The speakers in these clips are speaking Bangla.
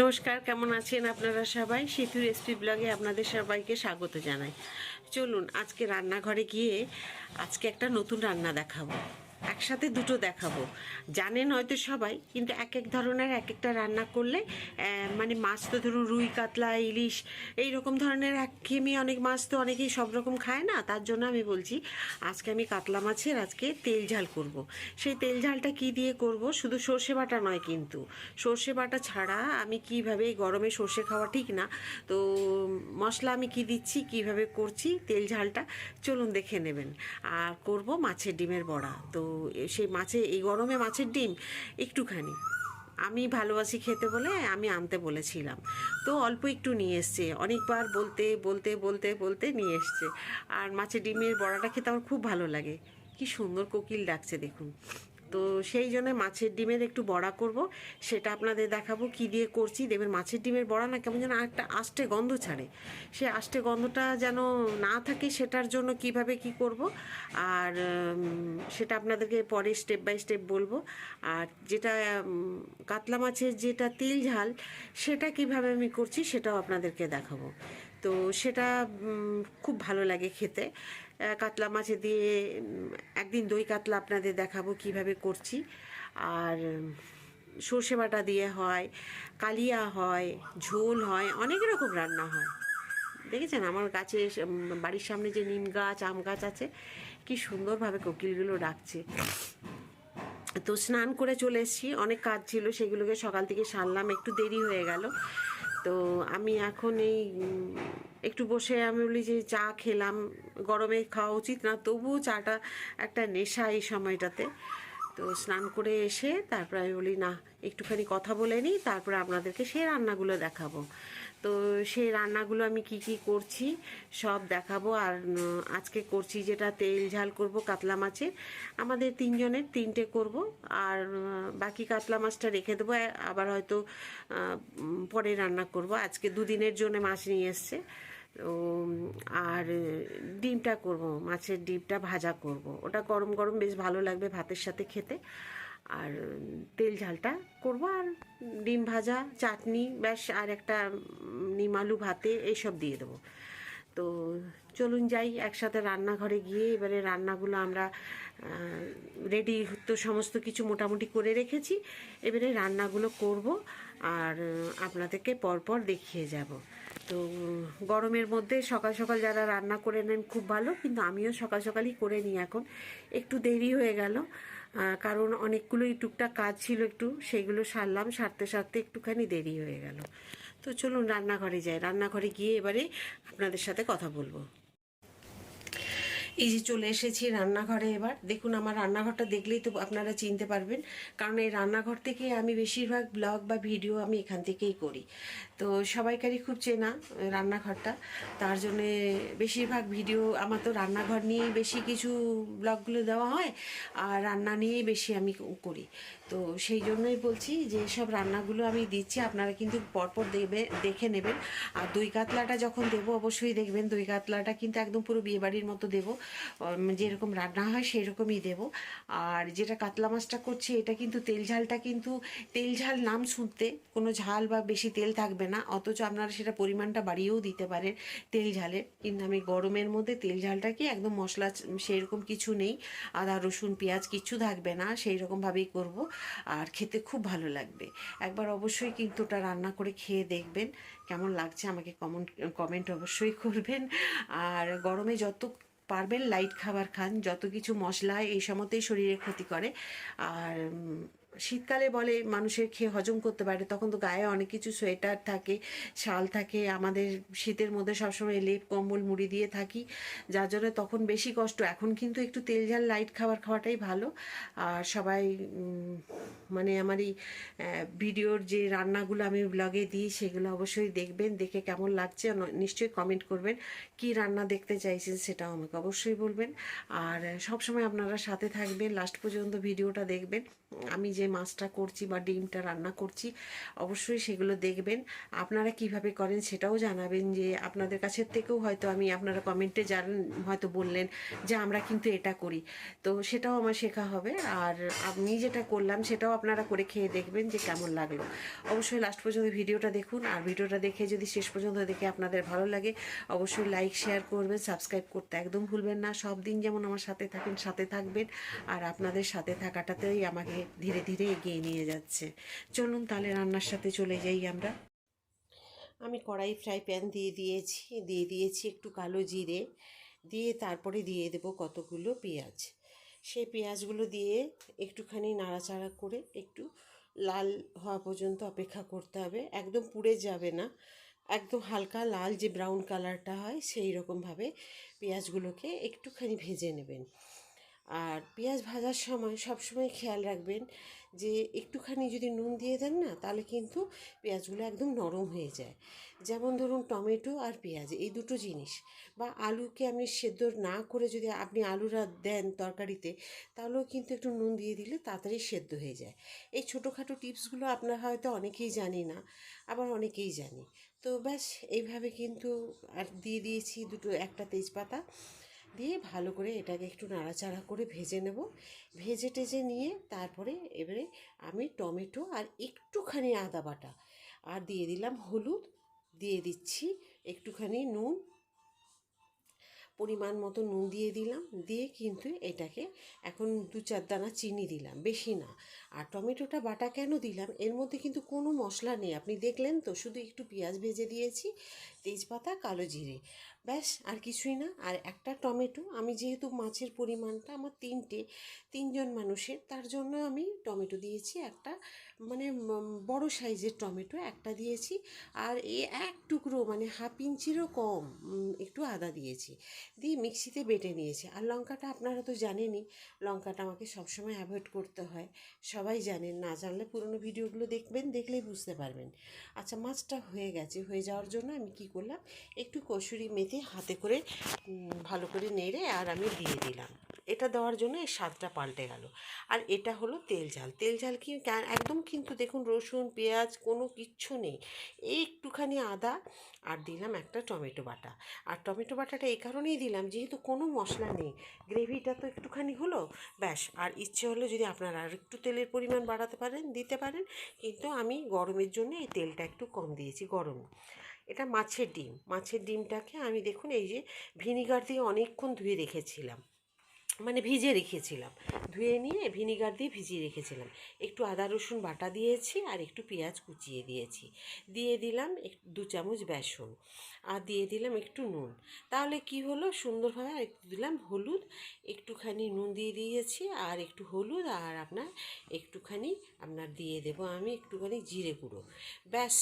নমস্কার, কেমন আছেন আপনারা সবাই? সেতু রেসিপি ব্লগে আপনাদের সবাইকে স্বাগত জানাই। চলুন, আজকে রান্নাঘরে গিয়ে আজকে একটা নতুন রান্না দেখাবো। একসাথে দুটো দেখাবো। জানেন হয়তো সবাই, কিন্তু এক এক ধরনের এক একটা রান্না করলে মানে মাছ তো ধরুন রুই, কাতলা, ইলিশ এই রকম ধরনের এক একঘেয়েমি অনেক মাছ তো অনেকেই সব রকম খায় না, তার জন্য আমি বলছি, আজকে আমি কাতলা মাছের আজকে তেল ঝাল করব। সেই তেল ঝালটা কি দিয়ে করব? শুধু সর্ষে বাটা নয় কিন্তু। সর্ষে বাটা ছাড়া আমি কীভাবে, এই গরমে সর্ষে খাওয়া ঠিক না, তো মশলা আমি কি দিচ্ছি, কীভাবে করছি তেল ঝালটা, চলুন দেখে নেবেন। আর করব মাছের ডিমের বড়া, তো সেই মাছে, এই গরমে মাছের ডিম, একটুখানি। আমি ভালোবাসি খেতে বলে আমি আনতে বলেছিলাম। তো অল্প একটু নিয়ে এসছে, অনেকবার বলতে বলতে বলতে বলতে নিয়ে এসছে। আর মাছের ডিমের বড়াটা খেতে আমার খুব ভালো লাগে। কি সুন্দর কোকিল ডাকছে, দেখুন। তো সেই জন্য মাছের ডিমের একটু বড়া করব। সেটা আপনাদের দেখাবো কি দিয়ে করছি। দেখবেন মাছের ডিমের বড়া না কেমন যেন একটা আষ্টে গন্ধ ছাড়ে। সে আষ্টে গন্ধটা যেন না থাকে সেটার জন্য কীভাবে কি করব আর সেটা আপনাদেরকে পরে স্টেপ বাই স্টেপ বলব। আর যেটা কাতলা মাছের যেটা তিল ঝাল, সেটা কীভাবে আমি করছি সেটাও আপনাদেরকে দেখাবো। তো সেটা খুব ভালো লাগে খেতে। কাতলা মাছে দিয়ে একদিন দই কাতলা আপনাদের দেখাবো কীভাবে করছি। আর সর্ষে বাটা দিয়ে হয়, কালিয়া হয়, ঝোল হয়, অনেক রকম রান্না হয়। দেখেছেন? আমার গাছে বাড়ির সামনে যে নিম গাছ, আম গাছ আছে, কি সুন্দরভাবে কোকিলগুলো ডাকছে তো স্নান করে চলে এসেছি। অনেক কাজ ছিল, সেগুলোকে সকাল থেকে সারলাম। একটু দেরি হয়ে গেল। তো আমি এখন এই একটু বসে আমি বলি যে চা খেলাম, গরমে খাওয়া উচিত না, তবুও চাটা একটা নেশা এই সময়টাতে। তো স্নান করে এসে তারপরে আমি বলি, না, একটুখানি কথা বলে নিই, তারপরে আপনাদেরকে সেই রান্নাগুলো দেখাবো। তো সেই রান্নাগুলো আমি কি কি করছি সব দেখাবো। আর আজকে করছি যেটা তেল ঝাল করব কাতলা মাছের। আমাদের তিনজনের তিনটে করব। আর বাকি কাতলা মাছটা রেখে দেবো। আবার হয়তো পরে রান্না করব। আজকে দুদিনের জন্য মাছ নিয়ে এসছে। আর ডিমটা করব। মাছের ডিমটা ভাজা করব। ওটা গরম গরম বেশ ভালো লাগবে ভাতের সাথে খেতে। আর, তেল ঝালটা করব। আর, ডিম ভাজা, চাটনি, ব্যাস। আর একটা নিম আলু ভাতে এইসব দিয়ে দেবো। তো চলুন যাই, একসাথে রান্নাঘরে গিয়ে এবারে রান্নাগুলো আমরা রেডি তো সমস্ত কিছু মোটামুটি করে রেখেছি। এবারে রান্নাগুলো করব আর আপনাদেরকে পরপর দেখিয়ে যাব। তো গরমের মধ্যে সকাল সকাল যারা রান্না করে নেন খুব ভালো, কিন্তু আমিও সকাল সকালই করে নিই এখন। একটু দেরি হয়ে গেল কারণ অনেকগুলোই টুকটাক কাজ ছিল একটু সেগুলো সারলাম, সারতে সারতে একটুখানি দেরি হয়ে গেল। তো চলুন রান্নাঘরে যাই। রান্নাঘরে গিয়ে এবারে আপনাদের সাথে কথা বলব। এই যে চলে এসেছি রান্নাঘরে এবার। দেখুন, আমার রান্নাঘরটা দেখলেই তো আপনারা চিনতে পারবেন। কারণ এই রান্নাঘর থেকে আমি বেশিরভাগ ব্লগ বা ভিডিও আমি এখান থেকেই করি। তো সবাইকারই খুব চেনা রান্নাঘরটা। তার জন্যে বেশিরভাগ ভিডিও আমার তো রান্নাঘর নিয়েই বেশি কিছু ব্লগগুলো দেওয়া হয় আর রান্না নিয়েই বেশি আমি করি। তো সেই জন্যই বলছি যে সব রান্নাগুলো আমি দিচ্ছি। আপনারা কিন্তু পরপর দেবে, দেখে নেবেন। আর দই কাতলাটা যখন দেবো, অবশ্যই দেখবেন দই কাতলাটা কিন্তু একদম পুরো বিয়েবাড়ির মতো দেবো। যেরকম রান্না হয় সেই রকমই দেবো। আর যেটা কাতলা মাছটা করছি, এটা কিন্তু তেল ঝালটা কিন্তু তেল ঝাল নাম শুনতে, কোনো ঝাল বা বেশি তেল থাকবে না, অথচ আপনারা সেটা পরিমাণটা বাড়িয়েও দিতে পারেন তেল ঝালে। কিন্তু আমি গরমের মধ্যে তেল ঝালটাকে একদম মশলা সেরকম কিছু নেই, আদা, রসুন, পেঁয়াজ কিছু থাকবে না সেই রকমভাবেই করব, আর খেতে খুব ভালো লাগবে। একবার অবশ্যই কিন্তু ওটা রান্না করে খেয়ে দেখবেন, কেমন লাগছে আমাকে কমেন্ট কমেন্ট অবশ্যই করবেন। আর গরমে যত পারবেন লাইট খাবার খান যত কিছু মশলা এই সময়তেই শরীরে ক্ষতি করে। আর শীতকালে বলে মানুষের খেয়ে হজম করতে পারে, তখন তো গায়ে অনেক কিছু সোয়েটার থাকে, শাল থাকে, আমাদের শীতের মধ্যে সবসময় লেপ, কম্বল, মুড়ি দিয়ে থাকি, যার জন্য তখন বেশি কষ্ট। এখন কিন্তু একটু তেল ঝাল লাইট খাবার খাওয়াটাই ভালো। আর সবাই মানে আমার এই ভিডিওর যে রান্নাগুলো আমি ব্লগে দিই, সেগুলো অবশ্যই দেখবেন, দেখে কেমন লাগছে নিশ্চয়ই কমেন্ট করবেন, কি রান্না দেখতে চাইছেন সেটাও আমাকে অবশ্যই বলবেন। আর সবসময় আপনারা সাথে থাকবেন লাস্ট পর্যন্ত ভিডিওটা দেখবেন। আমি যে যে মাছটা করছি বা ডিমটা রান্না করছি, অবশ্যই সেগুলো দেখবেন। আপনারা কীভাবে করেন সেটাও জানাবেন যে আপনাদের কাছের থেকেও হয়তো আমি আপনারা কমেন্টে জানেন হয়তো বললেন যে আমরা কিন্তু এটা করি। তো সেটাও আমার শেখা হবে। আর আমি যেটা করলাম সেটাও আপনারা করে খেয়ে দেখবেন যে কেমন লাগল। অবশ্যই লাস্ট পর্যন্ত ভিডিওটা দেখুন। আর ভিডিওটা দেখে যদি শেষ পর্যন্ত দেখে আপনাদের ভালো লাগে, অবশ্যই লাইক শেয়ার করবেন সাবস্ক্রাইব করতে একদম ভুলবেন না। সব দিন যেমন আমার সাথে থাকেন, সাথে থাকবেন। আর আপনাদের সাথে থাকাটাতেই আমাকে ধীরে ধীরে এগিয়ে নিয়ে যাচ্ছে। চলুন তাহলে রান্নার সাথে চলে যাই আমরা। আমি কড়াই ফ্রাই প্যান দিয়ে দিয়েছি দিয়ে দিয়েছি একটু কালো জিরে, দিয়ে তারপরে দিয়ে দেবো কতগুলো পেঁয়াজ। সেই পেঁয়াজগুলো দিয়ে একটুখানি নাড়াচাড়া করে একটু লাল হওয়া পর্যন্ত অপেক্ষা করতে হবে। একদম পুড়ে যাবে না। একদম হালকা লাল যে ব্রাউন কালারটা হয়, সেই রকমভাবে পেঁয়াজগুলোকে একটুখানি ভেজে নেবেন। আর পেঁয়াজ ভাজার সময় সবসময় খেয়াল রাখবেন যে একটুখানি যদি নুন দিয়ে দেন না, তাহলে কিন্তু পেঁয়াজগুলো একদম নরম হয়ে যায়। যেমন ধরুন টমেটো আর পেঁয়াজ, এই দুটো জিনিস। বা আলুকে আপনি সেদ্ধ না করে যদি আপনি আলুরা দেন তরকারিতে, তাহলেও কিন্তু একটু নুন দিয়ে দিলে তাড়াতাড়ি সেদ্ধ হয়ে যায়। এই ছোটোখাটো টিপসগুলো আপনারা হয়তো অনেকেই জানি না, আবার অনেকেই জানি। তো ব্যাস, এইভাবে কিন্তু আর দিয়ে দিয়েছি দুটো একটা তেজপাতা। দিয়ে ভালো করে এটাকে একটু নাড়াচাড়া করে ভেজে নেব। ভেজে টেজে নিয়ে তারপরে এবারে আমি টমেটো আর একটুখানি আদা বাটা আর দিয়ে দিলাম হলুদ, দিয়ে দিচ্ছি একটুখানি নুন। পরিমাণ মতো নুন দিয়ে দিলাম, দিয়ে কিন্তু এটাকে এখন দু চার দানা চিনি দিলাম, বেশি না। আর টমেটোটা বাটা কেন দিলাম? এর মধ্যে কিন্তু কোনো মশলা নেই। আপনি দেখলেন তো, শুধু একটু পেঁয়াজ ভেজে দিয়েছি, তেজপাতা, কালো জিরে। ব্যাস, আর কিছুই না। আর একটা টমেটো, আমি যেহেতু মাছের পরিমাণটা আমার তিনটে, তিনজন মানুষের, তার জন্য আমি টমেটো দিয়েছি একটা মানে বড় সাইজের টমেটো একটা দিয়েছি। আর এ এক টুকরো মানে হাফ ইঞ্চিরও কম একটু আদা দিয়েছি। দিয়ে মিক্সিতে বেটে নিয়েছি। আর লঙ্কাটা আপনারা তো জানেনই, লঙ্কাটা আমাকে সবসময় অ্যাভয়েড করতে হয়। সবাই জানেন, না জানলে পুরনো ভিডিওগুলো দেখবেন, দেখলেই বুঝতে পারবেন। আচ্ছা মাছটা হয়ে গেছে, হয়ে যাওয়ার জন্য আমি কি করলাম, একটু কসুরি মেথি হাতে করে ভালো করে নেড়ে আর আমি দিয়ে দিলাম। এটা দেওয়ার জন্য এই স্বাদটা পাল্টে গেল। আর এটা হলো তেল ঝাল। তেল ঝাল কি একদম কিন্তু দেখুন রসুন, পেঁয়াজ কোনো কিচ্ছু নেই। এই একটুখানি আদা আর দিলাম একটা টমেটো বাটা। আর টমেটো বাটাটা এই কারণেই দিলাম যেহেতু কোনো মশলা নেই। গ্রেভিটা তো একটুখানি হলো, ব্যাস। আর ইচ্ছে হলে যদি আপনারা আর একটু তেলের পরিমাণ বাড়াতে পারেন, দিতে পারেন, কিন্তু আমি গরমের জন্য এই তেলটা একটু কম দিয়েছি, গরম। এটা মাছের ডিম। মাছের ডিমটাকে আমি দেখুন এই যে ভিনিগার দিয়ে অনেকক্ষণ ধুয়ে রেখেছিলাম। মানে ভিজে রেখেছিলাম। ধুয়ে নিয়ে ভিনিগার দিয়ে ভিজিয়ে রেখেছিলাম। একটু আদা, রসুন বাটা দিয়েছি আর একটু পেঁয়াজ কুচিয়ে দিয়েছি। দিয়ে দিলাম এক, দু চামচ বেসন আর দিয়ে দিলাম একটু নুন। তাহলে কি হলো? সুন্দরভাবে আর একটু দিলাম হলুদ, একটুখানি নুন দিয়ে দিয়েছি আর একটু হলুদ আর আপনার একটুখানি আপনার দিয়ে দেবো আমি একটুখানি জিরে গুঁড়ো। ব্যাস,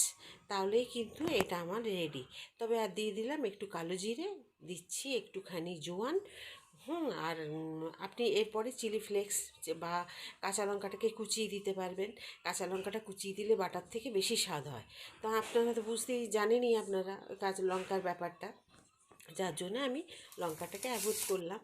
তাহলেই কিন্তু এটা আমার রেডি। তবে আর দিয়ে দিলাম একটু কালো জিরে, দিচ্ছি একটুখানি জোয়ান হুম, আর আপনি এরপরে চিলি ফ্লেক্স বা কাঁচা লঙ্কাটাকে কুচিয়ে দিতে পারবেন। কাঁচা লঙ্কাটা কুচিয়ে দিলে বাটার থেকে বেশি স্বাদ হয়। তো আপনারা তো বুঝতেই জানেনই আপনারা কাঁচা লঙ্কার ব্যাপারটা। যার জন্য আমি লঙ্কাটাকে অ্যাভয়েড করলাম।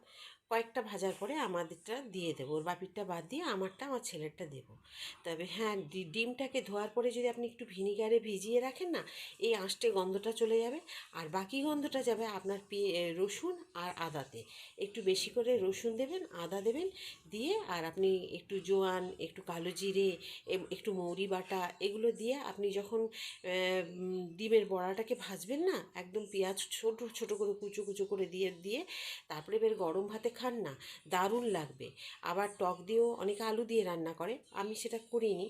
কয়েকটা ভাজার পরে আমাদেরটা দিয়ে দেবো। ওর বাপিরটা বাদ দিয়ে আমারটা আমার ছেলেরটা দেবো। তবে হ্যাঁ ডিমটাকে ধোয়ার পরে যদি আপনি একটু ভিনিগারে ভিজিয়ে রাখেন না, এই আঁশটে গন্ধটা চলে যাবে। আর বাকি গন্ধটা যাবে আপনার পে- রসুন আর আদাতে। একটু বেশি করে রসুন দেবেন, আদা দেবেন, দিয়ে আর আপনি একটু জোয়ান, একটু কালো জিরে একটু মৌরি বাটা এগুলো দিয়ে আপনি যখন ডিমের বড়াটাকে ভাজবেন না, একদম পেঁয়াজ ছোট ছোট করে কুচো কুচো করে দিয়ে দিয়ে তারপরে এবার গরম ভাতে খান না, দারুণ লাগবে। আবার টক দিয়েও অনেকে আলু দিয়ে রান্না করে, আমি সেটা করিনি।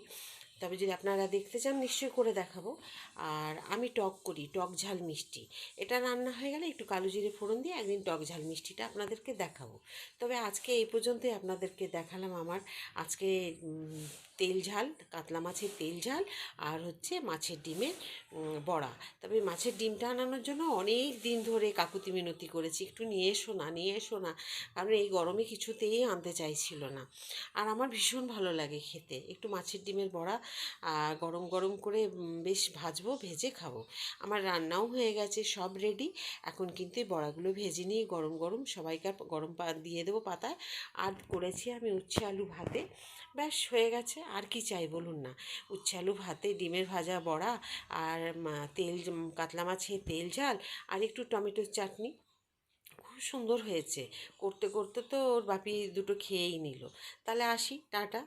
তবে যদি আপনারা দেখতে চান, নিশ্চয়ই করে দেখাবো। আর আমি টক করি, টক ঝাল মিষ্টি। এটা রান্না হয়ে গেলে একটু কালো জিরে ফোড়ন দিয়ে একদিন টক ঝাল মিষ্টিটা আপনাদেরকে দেখাবো। তবে আজকে এই পর্যন্তই আপনাদেরকে দেখালাম আমার। আজকে তেল ঝাল, কাতলা মাছের তেল ঝাল আর হচ্ছে মাছের ডিমের বড়া। তবে মাছের ডিমটা আনানোর জন্য অনেক দিন ধরে কাকুতি মিনতি করেছি। একটু নিয়ে এসো না, নিয়ে এসো না। কারণ এই গরমে কিছুতেই আনতে চাইছিল না। আর আমার ভীষণ ভালো লাগে খেতে। একটু মাছের ডিমের বড়া গরম গরম করে বেশ ভাজবো, ভেজে খাব। আমার রান্নাও হয়ে গেছে, সব রেডি। এখন কিন্তু এই বড়াগুলো ভেজে নিয়ে গরম গরম সবাইকার গরম পা, দিয়ে দেবো পাতায়। আর করেছি আমি উচ্ছে আলু ভাতে। ব্যাস, হয়ে গেছে। আর কি চাই বলুন না। উচ্ছালু ভাতে, ডিমের ভাজা বড়া আর তেল কাতলা মাছের তেল ঝাল আর একটু টমেটোর চাটনি। খুব সুন্দর হয়েছে। করতে করতে তো ওর বাপি দুটো খেয়েই নিল। তাহলে আসি, টাটা।